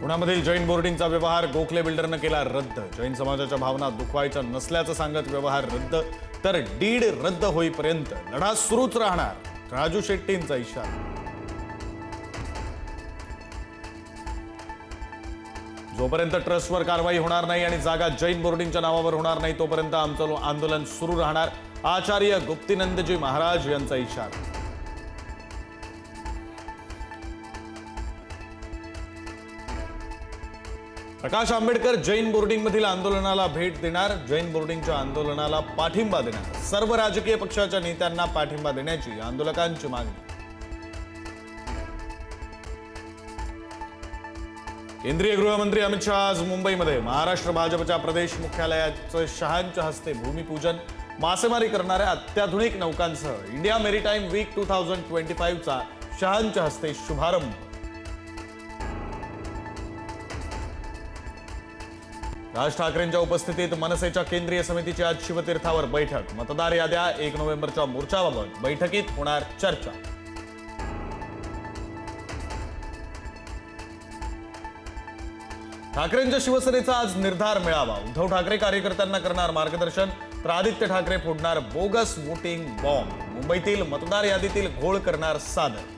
पुण्यामधील जैन बोर्डिंगचा व्यवहार गोखले बिल्डरनं केला रद्द. जैन समाजाच्या भावना दुखवायच्या नसल्याचं सांगत व्यवहार रद्द. तर डीड रद्द होईपर्यंत लढा सुरूच राहणार. राजू शेट्टींचा इशारा. जोपर्यंत ट्रस्टवर कारवाई होणार नाही आणि जागा जैन बोर्डिंगच्या नावावर होणार नाही तोपर्यंत आमचं आंदोलन सुरू राहणार. आचार्य गुप्तिनंदजी महाराज यांचा इशारा. प्रकाश आंबेडकर जैन बोर्डिंगमधील आंदोलनाला भेट देणार. जैन बोर्डिंगच्या आंदोलनाला पाठिंबा देणार. सर्व राजकीय पक्षाच्या नेत्यांना पाठिंबा देण्याची आंदोलकांची मागणी. केंद्रीय गृहमंत्री अमित शहा आज मुंबईमध्ये. महाराष्ट्र भाजपच्या प्रदेश मुख्यालयाचं शहांच्या हस्ते भूमिपूजन मासेमारी करणाऱ्या अत्याधुनिक नौकांसह India maritime week two thousand twenty फाईव्हचा शहांच्या हस्ते शुभारंभ. राज ठाकरेंच्या उपस्थितीत मनसेच्या केंद्रीय समितीची आज शिवतीर्थावर बैठक. मतदार याद्या एक नोव्हेंबरच्या मोर्चाबाबत बैठकीत होणार चर्चा. ठाकरेंच्या शिवसेनेचा आज निर्धार मिळावा. उद्धव ठाकरे कार्यकर्त्यांना करणार मार्गदर्शन. तर आदित्य ठाकरे फोडणार बोगस वोटिंग बॉम्ब. मुंबईतील मतदार यादीतील घोळ करणार सादर.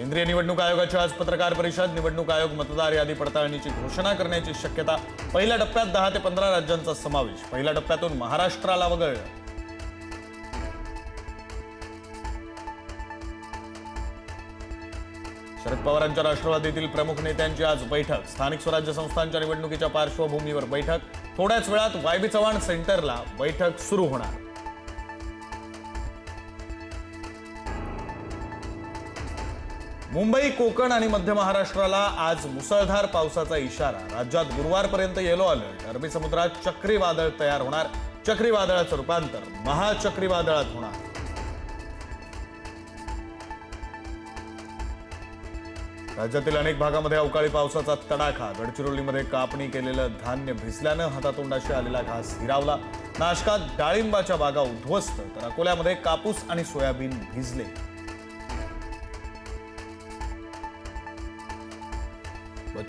केंद्रीय निवडणूक आयोगाची आज पत्रकार परिषद निवडणूक आयोग मतदार यादी पडताळणीची घोषणा करण्याची शक्यता पहिल्या टप्प्यात दहा ते पंधरा राज्यांचा समावेश. पहिल्या टप्प्यातून महाराष्ट्राला वगळलं. शरद पवारांच्या राष्ट्रवादीतील प्रमुख नेत्यांची आज बैठक. स्थानिक स्वराज्य संस्थांच्या निवडणुकीच्या पार्श्वभूमीवर बैठक. थोड्याच वेळात वायबी चव्हाण सेंटरला बैठक सुरू होणार. मुंबई कोकण आणि मध्य महाराष्ट्राला आज मुसळधार पावसाचा इशारा. राज्यात गुरुवारपर्यंत येलो अलर्ट अरबी समुद्रात चक्रीवादळ तयार होणार. चक्रीवादळाचं रूपांतर महाचक्रीवादळात होणार. राज्यातील अनेक भागामध्ये अवकाळी पावसाचा तडाखा. गडचिरोलीमध्ये कापणी केलेलं धान्य भिजल्यानं हातातोंडाशी आलेला घास हिरावला. नाशकात डाळिंबाच्या बागा उद्ध्वस्त. तर अकोल्यामध्ये कापूस आणि सोयाबीन भिजले.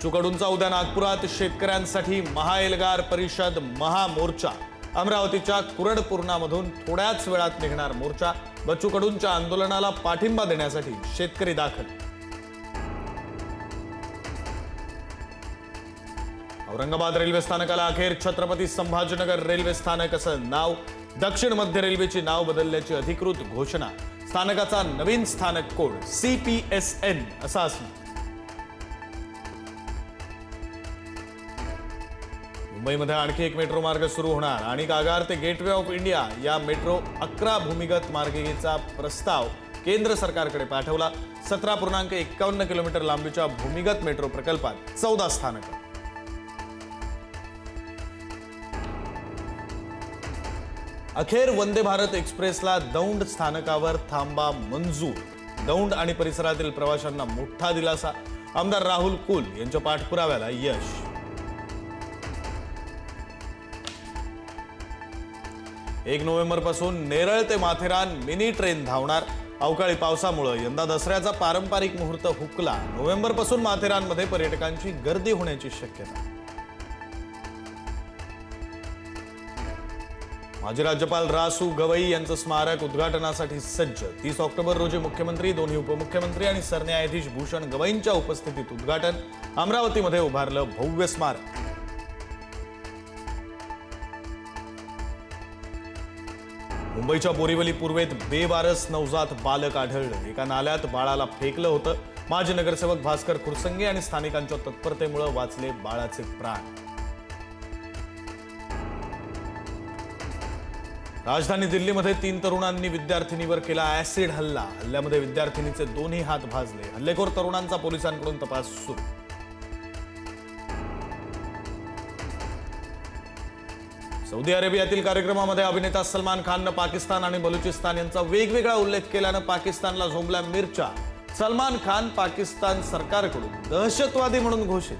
चुकडूंचा उद्या नागपुरात शेतकऱ्यांसाठी महाएल्गार परिषद महामोर्चा. अमरावतीच्या कुरडपूर्णामधून थोड्याच वेळात निघणार मोर्चा. बच्चू कडूंच्या आंदोलनाला पाठिंबा देण्यासाठी शेतकरी दाखल. औरंगाबाद रेल्वे स्थानकाला अखेर छत्रपती संभाजीनगर रेल्वे स्थानक असं नाव. दक्षिण मध्य रेल्वेची नाव बदलल्याची अधिकृत घोषणा. स्थानकाचा नवीन स्थानक code C P S N असा असणार. मुंबईमध्ये आणखी एक मेट्रो मार्ग सुरू होणार. आणि कागार ते गेटवे ऑफ इंडिया या मेट्रो अकरा भूमिगत मार्गिकेचा प्रस्ताव केंद्र सरकारकडे पाठवला. सतरा पूर्णांक एकावन्न किलोमीटर लांबीच्या भूमिगत मेट्रो प्रकल्पात चौदा स्थानक. अखेर वंदे भारत एक्सप्रेसला दौंड स्थानकावर थांबा मंजूर. दौंड आणि परिसरातील प्रवाशांना मोठा दिलासा. आमदार राहुल कुल यांच्या पाठपुराव्याला यश. एक नोव्हेंबरपासून नेरळ ते माथेरान मिनी ट्रेन धावणार. अवकाळी पावसामुळं यंदा दसऱ्याचा पारंपरिक मुहूर्त हुकला. नोव्हेंबरपासून माथेरानमध्ये पर्यटकांची गर्दी होण्याची शक्यता. माजी राज्यपाल रासू गवई यांचं स्मारक उद्घाटनासाठी सज्ज. तीस ऑक्टोबर रोजी मुख्यमंत्री दोन्ही उपमुख्यमंत्री आणि सरन्यायाधीश भूषण गवईंच्या उपस्थितीत उद्घाटन. अमरावतीमध्ये उभारलं भव्य स्मारक. मुंबईच्या बोरिवली पूर्वेत बेवारस नवजात बालक आढळलं. एका नाल्यात बाळाला फेकलं होतं. माजी नगरसेवक भास्कर खुरसंगे आणि स्थानिकांच्या तत्परतेमुळे वाचले बाळाचे प्राण. राजधानी दिल्लीमध्ये तीन तरुणांनी विद्यार्थिनीवर केला ऍसिड हल्ला. हल्ल्यामध्ये विद्यार्थिनीचे दोन्ही हात भाजले. हल्लेखोर तरुणांचा पोलिसांकडून तपास सुरू. सौदी अरेबियातील कार्यक्रमामध्ये अभिनेता सलमान खाननं पाकिस्तान आणि बलुचिस्तान यांचा वेगवेगळा उल्लेख केल्यानं पाकिस्तानला झोंबल्या मिरच्या. सलमान खान पाकिस्तान सरकारकडून दहशतवादी म्हणून घोषित.